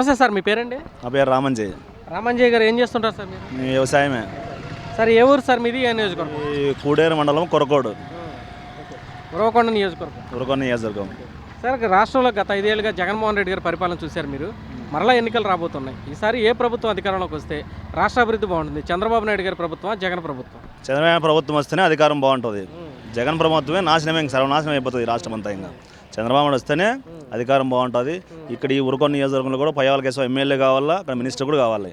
నమస్తే సార్ మీ పేరండి? నా పేరు రామంజయ్ రామంజయ్ గారు ఏం చేస్తుంటారు సార్ మీరు? మీ వ్యవసాయమే. సార్ ఏ ఊరు సార్ మీది? ఏ నియోజకవర్గం? ఈ కూడేరు మండలం కొరకోడు. ఉరవకొండ నియోజకవర్గం. ఉరకొండ నియోజకవర్గం. సార్ రాష్ట్రంలో గత ఐదేళ్ళుగా జగన్మోహన్ రెడ్డి గారి పరిపాలన చూశారు మీరు. మరలా ఎన్నికలు రాబోతున్నాయి. ఈసారి ఏ ప్రభుత్వం అధికారంలోకి వస్తే రాష్ట్ర అభివృద్ధి బాగుంటుంది? చంద్రబాబు నాయుడు గారి ప్రభుత్వం జగన్ ప్రభుత్వం? చంద్రబాబు ప్రభుత్వం వస్తేనే అధికారం బాగుంటుంది. జగన్ ప్రభుత్వమే నాశనమే ఇంక సర్వనాశనం అయిపోతుంది ఈ రాష్ట్రం అంతా ఇంకా. చంద్రబాబు నాయుడు వస్తేనే అధికారం బాగుంటుంది. ఇక్కడ ఈ ఉరకొండ నియోజకవర్గంలో కూడా పయ్యాల కేసు ఎమ్మెల్యే కావాలా అక్కడ మినిస్టర్ కూడా కావాలి.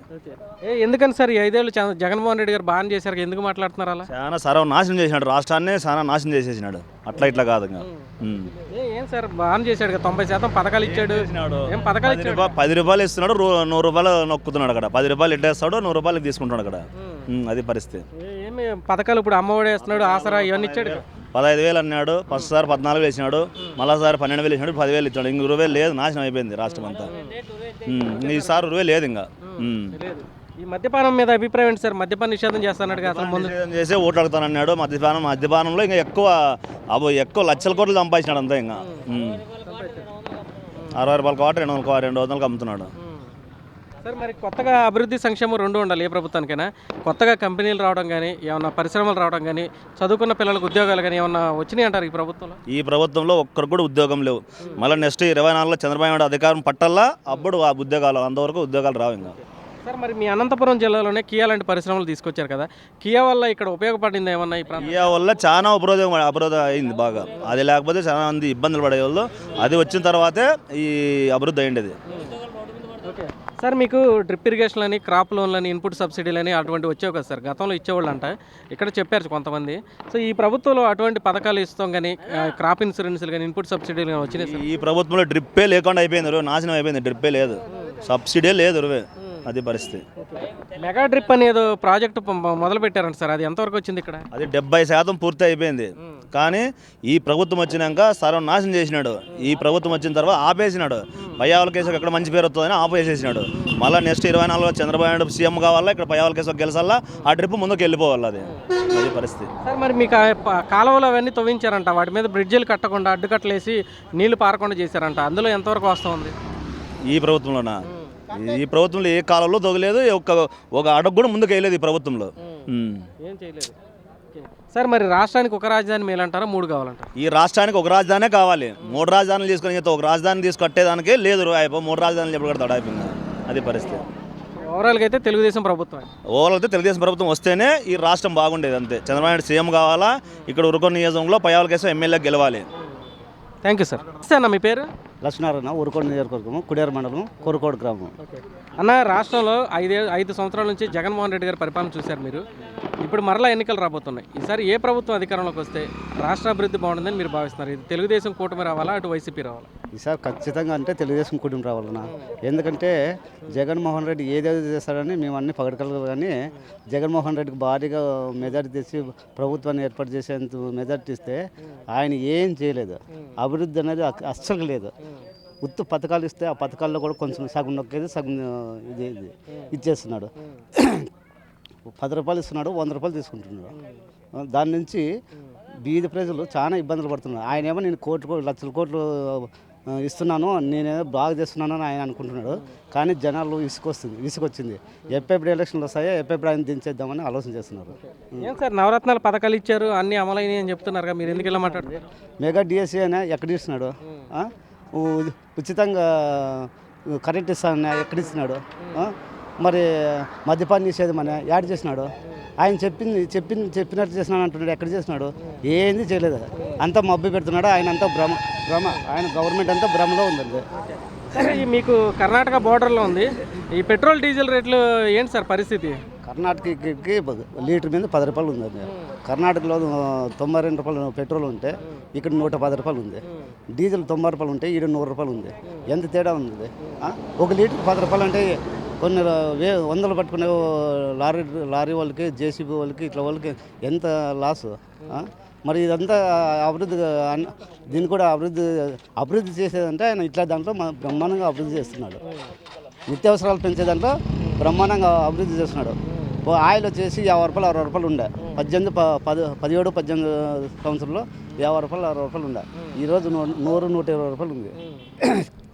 ఏ ఎందుకని సార్ ఈ ఐదేళ్ళు జగన్మోహన్ రెడ్డి గారు బాగా చేశారు ఎందుకు మాట్లాడుతున్నారు అలా? చాలా సర్వనాశనం చేసినాడు రాష్ట్రాన్ని చాలా నాశనం చేసేసినాడు. అట్లా ఇట్లా కాదు. ఏ ఏం సార్ బాగా చేశాడు తొంభై శాతం పథకాలు ఇచ్చాడు. ఏం పథకాలు ఇచ్చాడు? రూపాయలు పది రూపాయలు ఇస్తున్నాడు నూరు రూపాయలు నొక్కుతున్నాడు అక్కడ. పది రూపాయలు ఇట్టేస్తాడు నూరు రూపాయలు తీసుకుంటున్నాడు అక్కడ. అది పరిస్థితి. ఏమి పథకాలు ఇప్పుడు అమ్మఒడి వేస్తున్నాడు ఆసరా ఇవన్నీ ఇచ్చాడు. పదహైదు వేలు అన్నాడు ఫస్ట్ సారి పద్నాలుగు వేలు వేసినాడు మళ్ళా సారి పన్నెండు వేలు వేసినాడు పదివేలు ఇచ్చాడు. ఇంక వేలు లేదు నాశనం అయిపోయింది రాష్ట్రం అంతా. ఈసారి ఇరవై లేదు ఇంకా. ఈ మద్యపానం మీద అభిప్రాయం ఏంటి సార్? మద్యపాన నిషేధం చేస్తాడు కదా ముందు. చేసి ఓట్లు అడుగుతానన్నాడు మద్యపానం మద్యపానంలో ఇంకా ఎక్కువ అబ్బో ఎక్కువ లక్షల కోట్లు సంపాదించినాడు అంతా ఇంకా. అరవై రూపాయల కోట రెండు వందల రెండు వందలకు అమ్ముతున్నాడు. సార్ మరి కొత్తగా అభివృద్ధి సంక్షేమం రెండు ఉండాలి ఏ ప్రభుత్వానికైనా. కొత్తగా కంపెనీలు రావడం కానీ ఏమన్నా పరిశ్రమలు రావడం కానీ చదువుకున్న పిల్లలకు ఉద్యోగాలు కానీ ఏమన్నా వచ్చినాయి అంటారు ఈ ప్రభుత్వంలో? ఈ ప్రభుత్వంలో ఒక్కరికి కూడా ఉద్యోగం లేవు. మళ్ళీ నెక్స్ట్ ఇరవై నాలుగులో చంద్రబాబు నాయుడు అధికారం పట్టల్లా అప్పుడు ఆ ఉద్యోగాలు అంతవరకు ఉద్యోగాలు రావు ఇంకా. సార్ మరి మీ అనంతపురం జిల్లాలోనే కియా లాంటి పరిశ్రమలు తీసుకొచ్చారు కదా. కియా వల్ల ఇక్కడ ఉపయోగపడింది ఏమన్నా ఈ ప్రాంతం? ఈ వల్ల చాలా ఉపరోధం అభివృద్ధి అయింది బాగా. అది లేకపోతే చాలా మంది ఇబ్బందులు పడేవాళ్ళు. అది వచ్చిన తర్వాతే ఈ అభివృద్ధి అయ్యింది సార్ మీకు డ్రిప్ ఇరిగేషన్ అని క్రాప్ లోన్లని ఇన్పుట్ సబ్సిడీలని అటువంటి వచ్చేవి కదా సార్ గతంలో ఇచ్చేవాళ్ళు అంట ఇక్కడ చెప్పారు కొంతమంది. సో ఈ ప్రభుత్వంలో అటువంటి పథకాలు ఇస్తాం కానీ క్రాప్ ఇన్సూరెన్స్లు కానీ ఇన్పుట్ సబ్సిడీలు కానీ వచ్చినాయి ఈ ప్రభుత్వంలో డ్రిప్పే లేకుండా అయిపోయింది నాశనం అయిపోయింది డ్రిప్పే లేదు. సబ్సిడీ లేదు అది పరిస్థితి. మెగా డ్రిప్ అని ఏదో ప్రాజెక్ట్ మొదలు పెట్టారంట సార్ అది ఎంతవరకు వచ్చింది ఇక్కడ? అది డెబ్బై శాతం పూర్తి అయిపోయింది. కానీ ఈ ప్రభుత్వం వచ్చినాక సర్వనాశనం చేసినాడు. ఈ ప్రభుత్వం వచ్చిన తర్వాత ఆపేసినాడు. పయ్యావల కేసు ఎక్కడ మంచి పేరు వస్తుందని ఆపేసేసినాడు. మళ్ళీ నెక్స్ట్ ఇరవై నాలుగులో చంద్రబాబు నాయుడు సీఎం కావాలా ఇక్కడ పయ్యావల కేసు గెలిచాలా ఆ ట్రిప్ ముందుకు వెళ్ళిపోవాలి అది. అది పరిస్థితి. సార్ మరి మీకు కాలువలు అవన్నీ తవ్వించారంట. వాటి మీద బ్రిడ్జిలు కట్టకుండా అడ్డుకట్టలేసి నీళ్ళు పారకుండా చేశారంట. అందులో ఎంతవరకు వస్తుంది ఈ ప్రభుత్వంలోనా? ఈ ప్రభుత్వంలో ఏ కాలంలో తొగలేదు ఒక ఒక అడుగు కూడా ముందుకు వేయలేదు ఈ ప్రభుత్వంలో. ఏం చేయలేదు. సార్ మరి రాష్ట్రానికి ఒక రాజధాని మేలంటారా మూడు కావాలంటారా? ఈ రాష్ట్రానికి ఒక రాజధానే కావాలి. మూడు రాజధానులు తీసుకొని చేస్తే ఒక రాజధాని తీసుకొట్టేదానికే లేదు అయిపో. మూడు రాజధానులు ఎప్పుడు కడతాడు అయిపోయింది. అది పరిస్థితి. ఓవరాల్గా అయితే తెలుగుదేశం ప్రభుత్వం ఓవరాల్ అయితే తెలుగుదేశం ప్రభుత్వం వస్తేనే ఈ రాష్ట్రం బాగుండేది అంతే. చంద్రబాబు నాయుడు సీఎం కావాలా ఇక్కడ ఉరుకొండ నియోజకంలో పయ్యావల కేసు ఎమ్మెల్యే గెలవాలి. థ్యాంక్ యూ సార్ అన్న మీ పేరు? లక్ష్మీనారాయణ ఊరుకోట నియోజకవర్గము కుడేరు మండలం కోరుకోడు గ్రామం. అన్న రాష్ట్రంలో ఐదే ఐదు సంవత్సరాల నుంచి జగన్మోహన్ రెడ్డి గారి పరిపాలన చూశారు మీరు. ఇప్పుడు మరలా ఎన్నికలు రాబోతున్నాయి. ఈసారి ఏ ప్రభుత్వం అధికారంలోకి వస్తే రాష్ట్ర అభివృద్ధి బాగుంటుందని మీరు భావిస్తున్నారు? ఇది తెలుగుదేశం కూటమి రావాలా అటు వైసీపీ రావాలా? ఈసారి ఖచ్చితంగా అంటే తెలుగుదేశం కూటమి రావాలన్నా. ఎందుకంటే జగన్మోహన్ రెడ్డి ఏదేది చేస్తాడని మేము అన్ని పగడగలరు కానీ జగన్మోహన్ రెడ్డికి భారీగా మెజార్టీ తెచ్చి ప్రభుత్వాన్ని ఏర్పాటు చేసేంత మెజార్టీ ఇస్తే ఆయన ఏం చేయలేదు. అభివృద్ధి అనేది అస్సలు లేదు. ఉత్తు పథకాలు ఇస్తే ఆ పథకాల్లో కూడా కొంచెం సగం నొక్కేది సగం ఇది ఇచ్చేస్తున్నాడు. పది రూపాయలు ఇస్తున్నాడు వంద రూపాయలు తీసుకుంటున్నాడు. దాని నుంచి బీద ప్రజలు చాలా ఇబ్బందులు పడుతున్నారు. ఆయన ఏమో నేను కోటి కో- లక్షల కోట్లు ఇస్తున్నాను నేనేదో బాగా చేస్తున్నాను అని ఆయన అనుకుంటున్నాడు. కానీ జనాలు ఇసుకొస్తుంది ఇసుకొచ్చింది ఎప్పుడెప్పుడు ఎలక్షన్లు వస్తాయో ఎప్పుడెప్పుడు ఆయన దించేద్దామని ఆలోచన చేస్తున్నారు. ఏం సార్ నవరత్నాలు పథకాలు ఇచ్చారు అన్ని అమలైనవి అని చెప్తున్నారు మీరు ఎందుకు ఇలా మాట్లాడుతున్నారు? మెగా డిఎస్సీ అయినా ఎక్కడ ఇస్తున్నాడు? ఉచితంగా కరెంట్ ఇస్తానని ఎక్కడ ఇస్తున్నాడు? మరి మద్యపాన నిషేధం అని యాడ్ చేసినాడు. ఆయన చెప్పింది చెప్పింది చెప్పినట్టు చేసినాడు అంటున్నాడు ఎక్కడ చేసినాడు? ఏంది చేయలేదు. అంతా మబ్బు పెడుతున్నాడు ఆయన అంతా భ్రమ భ్రమ ఆయన గవర్నమెంట్ అంతా భ్రమలో ఉందండి. సార్ మీకు కర్ణాటక బోర్డర్లో ఉంది. ఈ పెట్రోల్ డీజిల్ రేట్లు ఏంటి సార్ పరిస్థితి? కర్ణాటకకి లీటర్ మీద పది రూపాయలు ఉందండి కర్ణాటకలో తొంభై రెండు రూపాయలు పెట్రోల్ ఉంటే ఇక్కడ నూట పది రూపాయలు ఉంది. డీజిల్ తొంభై రూపాయలు ఉంటే ఈడ నూరు రూపాయలు ఉంది. ఎంత తేడా ఉంది? ఒక లీటర్ పది రూపాయలు అంటే కొన్ని వే వందలు పట్టుకునే లారీ లారీ వాళ్ళకి జేసీబీ వాళ్ళకి ఇట్లా వాళ్ళకి ఎంత లాసు మరి ఇదంతా అభివృద్ధి దీన్ని కూడా అభివృద్ధి అభివృద్ధి చేసేదంటే ఆయన ఇట్లా దాంట్లో బ్రహ్మాండంగా అభివృద్ధి చేస్తున్నాడు. నిత్యావసరాలు పెంచే దాంట్లో బ్రహ్మాండంగా అభివృద్ధి చేస్తున్నాడు. ఆయిల్ వచ్చేసి యాభై రూపాయలు అరవై రూపాయలు ఉండే. పద్దెనిమిది ప- పది పదిహేడు పద్దెనిమిది సంవత్సరంలో యాభై రూపాయలు అరవై రూపాయలు ఉండే. ఈరోజు నూ- నూరు నూట ఇరవై రూపాయలు ఉంది.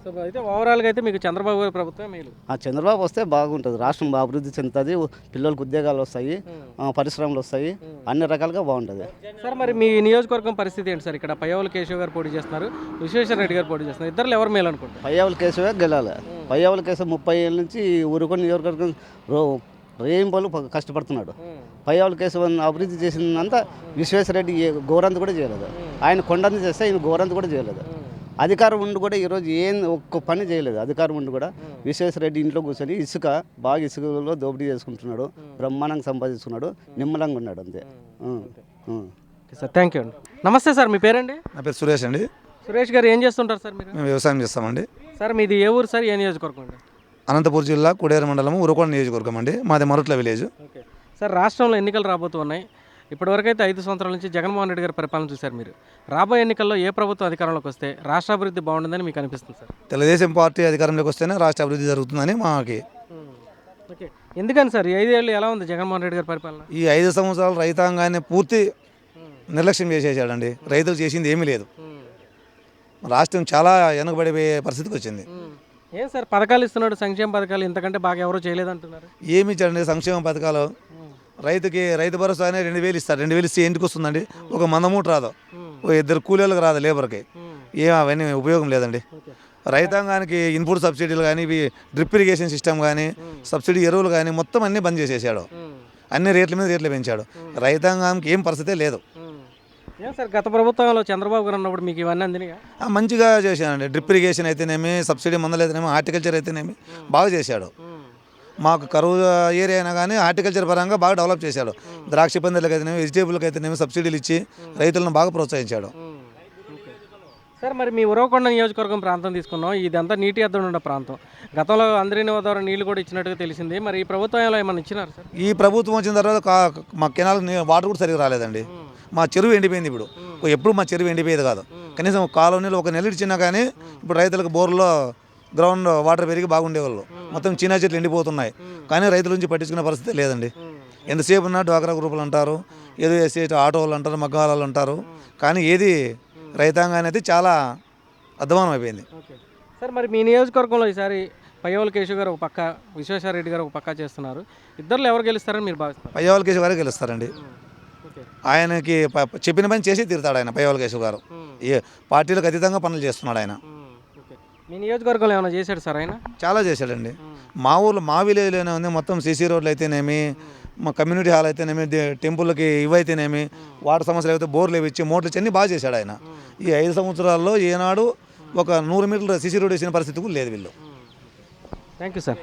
సో అయితే ఓవరాల్గా అయితే మీకు చంద్రబాబు గారి ప్రభుత్వం మేలు. ఆ చంద్రబాబు వస్తే బాగుంటుంది. రాష్ట్రం అభివృద్ధి చెందుతుంది. పిల్లలకు ఉద్యోగాలు వస్తాయి. ఆ, పరిశ్రమలు వస్తాయి. అన్ని రకాలుగా బాగుంటుంది. సార్ మరి మీ నియోజకవర్గం పరిస్థితి ఏంటి సార్? ఇక్కడ పయ్యవల కేశవ్ గారు పోటీ చేస్తున్నారు. విశ్వేశ్వర రెడ్డి గారు పోటీ చేస్తున్నారు. ఇద్దరు ఎవరు మేలు అనుకుంటారు పయ్యావుల కేసవే గెలాలి. పయ్యావుల కేసు ముప్పై ఏళ్ళ నుంచి ఊరుకొని నియోజకవర్గం రో రేయింపలు కష్టపడుతున్నాడు. పయ్యావుల కేసు అభివృద్ధి చేసిందంతా విశ్వేశ్వరరెడ్డి గోరంత కూడా చేయలేదు. ఆయన కొండంత చేస్తే ఆయన గోరంత కూడా చేయలేదు. అధికారం ఉండి కూడా ఈరోజు ఏం ఒక్క పని చేయలేదు. అధికారం ఉండి కూడా విశ్వేశ్వరరెడ్డి ఇంట్లో కూర్చొని ఇసుక బాగా ఇసుకలో దోపిడీ చేసుకుంటున్నాడు. బ్రహ్మాండంగా సంపాదిస్తున్నాడు. నిమ్మలంగా ఉన్నాడు అంతే. సార్ థ్యాంక్ యూ అండి. నమస్తే సార్ మీ పేరండి? నా పేరు సురేష్ అండి. సురేష్ గారు ఏం చేస్తుంటారు సార్ మీరు? మేము వ్యవసాయం చేస్తామండి. సార్ మీది ఏ ఊరు సార్? ఏ నియోజకవర్గం అండి? అనంతపూర్ జిల్లా కుడేరు మండలం ఉరకొండ నియోజకవర్గం అండి. మాది మరుట్ల విలేజ్. ఓకే. సార్ రాష్ట్రంలో ఎన్నికలు రాబోతున్నాయి. ఇప్పటివరకు అయితే ఐదు సంవత్సరాల నుంచి జగన్మోహన్ రెడ్డి గారి పరిపాలన చూశారు మీరు. రాబోయే ఎన్నికల్లో ఏ ప్రభుత్వం అధికారంలోకి వస్తే రాష్ట్ర అభివృద్ధి బాగుంటుందని మీకు అనిపిస్తుంది సార్? తెలుగుదేశం పార్టీ అధికారంలోకి వస్తేనే రాష్ట్ర అభివృద్ధి జరుగుతుందని మాకి. ఓకే. ఎందుకని సార్? ఈ ఐదేళ్ళు ఎలా ఉంది జగన్మోహన్ రెడ్డి గారి పరిపాలన? ఈ ఐదు సంవత్సరాలు రైతాంగాన్ని పూర్తి నిర్లక్ష్యం చేసేసాడండి. రైతులు చేసింది ఏమీ లేదు. రాష్ట్రం చాలా వెనుకబడిపోయే పరిస్థితికి వచ్చింది. ఏం సార్? పథకాలు ఇస్తున్నాడు సంక్షేమ పథకాలు ఇంతకంటే బాగా ఎవరో చేయలేదంటున్నారు? ఏమి ఇచ్చాడండి సంక్షేమ పథకాలు? రైతుకి రైతు భరోసా అనే రెండు వేలు ఇస్తారు. రెండు వేలు ఇస్తే ఇంటికి వస్తుందండి? ఒక మందమూట రాదు. ఒక ఇద్దరు కూలీలకు రాదు లేబర్కి. ఏం అవన్నీ ఉపయోగం లేదండి. రైతాంగానికి ఇన్పుట్ సబ్సిడీలు కానీ ఇవి డ్రిప్ ఇరిగేషన్ సిస్టమ్ కానీ సబ్సిడీ ఎరువులు కానీ మొత్తం అన్నీ బంద్ చేసేసాడు. అన్ని రేట్ల మీద రేట్లు పెంచాడు. రైతాంగానికి ఏం పరిస్థితే లేదు. ఏం సార్ గత ప్రభుత్వంలో చంద్రబాబు గారు ఉన్నప్పుడు మీకు ఇవన్నీ అందినాయా? మంచిగా చేశాడండి. డ్రిప్ ఇరిగేషన్ అయితేనేమి సబ్సిడీ మందులు అయితేనేమి హార్టికల్చర్ అయితేనేమి బాగా చేశాడు. మాకు కరువు ఏరియా అయినా కానీ హార్టికల్చర్ పరంగా బాగా డెవలప్ చేశాడు. ద్రాక్ష పందిళ్ళకి అయితేనేమి వెజిటేబుల్కి అయితేనేమి సబ్సిడీలు ఇచ్చి రైతులను బాగా ప్రోత్సహించాడు. సార్ మరి మీ ఉరవకొండ నియోజకవర్గం ప్రాంతం తీసుకున్నాం. ఇదంతా నీటి ఎద్దడి ఉన్న ప్రాంతం. గతంలో అందరిని ద్వారా నీళ్ళు కూడా ఇచ్చినట్టుగా తెలిసింది. మరి ఈ ప్రభుత్వంలో ఏమైనా ఇచ్చినారు సార్? ఈ ప్రభుత్వం వచ్చిన తర్వాత మా కెనాల్ వాటర్ కూడా సరిగా రాలేదండి. మా చెరువు ఎండిపోయింది ఇప్పుడు. ఎప్పుడు మా చెరువు ఎండిపోయేది కాదు. కనీసం కాలనీలో ఒక నెల ఇచ్చినా కానీ ఇప్పుడు రైతులకు బోర్లో గ్రౌండ్ వాటర్ పెరిగి బాగుండేవాళ్ళు. మొత్తం చిన్న చెట్లు ఎండిపోతున్నాయి. కానీ రైతుల నుంచి పట్టించుకునే పరిస్థితి లేదండి. ఎంతసేపు ఉన్నా డ్వాక్రా గ్రూపులు అంటారు ఏదో ఎస్సీ ఆటో వాళ్ళు అంటారు మగ్గాలు అంటారు కానీ ఏది రైతాంగాన్ని అయితే చాలా అధ్వానం అయిపోయింది సార్ మరి మీ నియోజకవర్గంలో ఈసారి పయ్యవల కేశవ్ గారు ఒక పక్క విశ్వేశ్వర రెడ్డి గారు ఒక పక్క చేస్తున్నారు. ఇద్దరు ఎవరు గెలుస్తారని మీరు భావిస్తారు పయ్యవాళ్ళ కేశవ్ గారే గెలుస్తారండి. ఆయనకి చెప్పిన పని చేసి తీరుతాడు ఆయన పయ్యవాళ్ళ కేశవ్ గారు. ఏ పార్టీలకు అతీతంగా పనులు చేస్తున్నాడు ఆయన. మీ నియోజకవర్గంలో ఏమైనా చేశాడు సార్ ఆయన? చాలా చేశాడండి. మా ఊర్లో మా విలేజ్లోనే ఉంది. మొత్తం సీసీ రోడ్లు అయితేనేమి మా కమ్యూనిటీ హాల్ అయితేనేమి టెంపుల్కి ఇవైతేనేమి వాటర్ సమస్యలు అయితే బోర్లు ఇచ్చి మోటార్లు అన్నీ బాగా చేశాడు ఆయన. ఈ ఐదు సంవత్సరాల్లో ఏనాడు ఒక నూరు మీటర్ల సీసీ రోడ్ వేసిన పరిస్థితి కూడా లేదు వీళ్ళు. Thank you sir.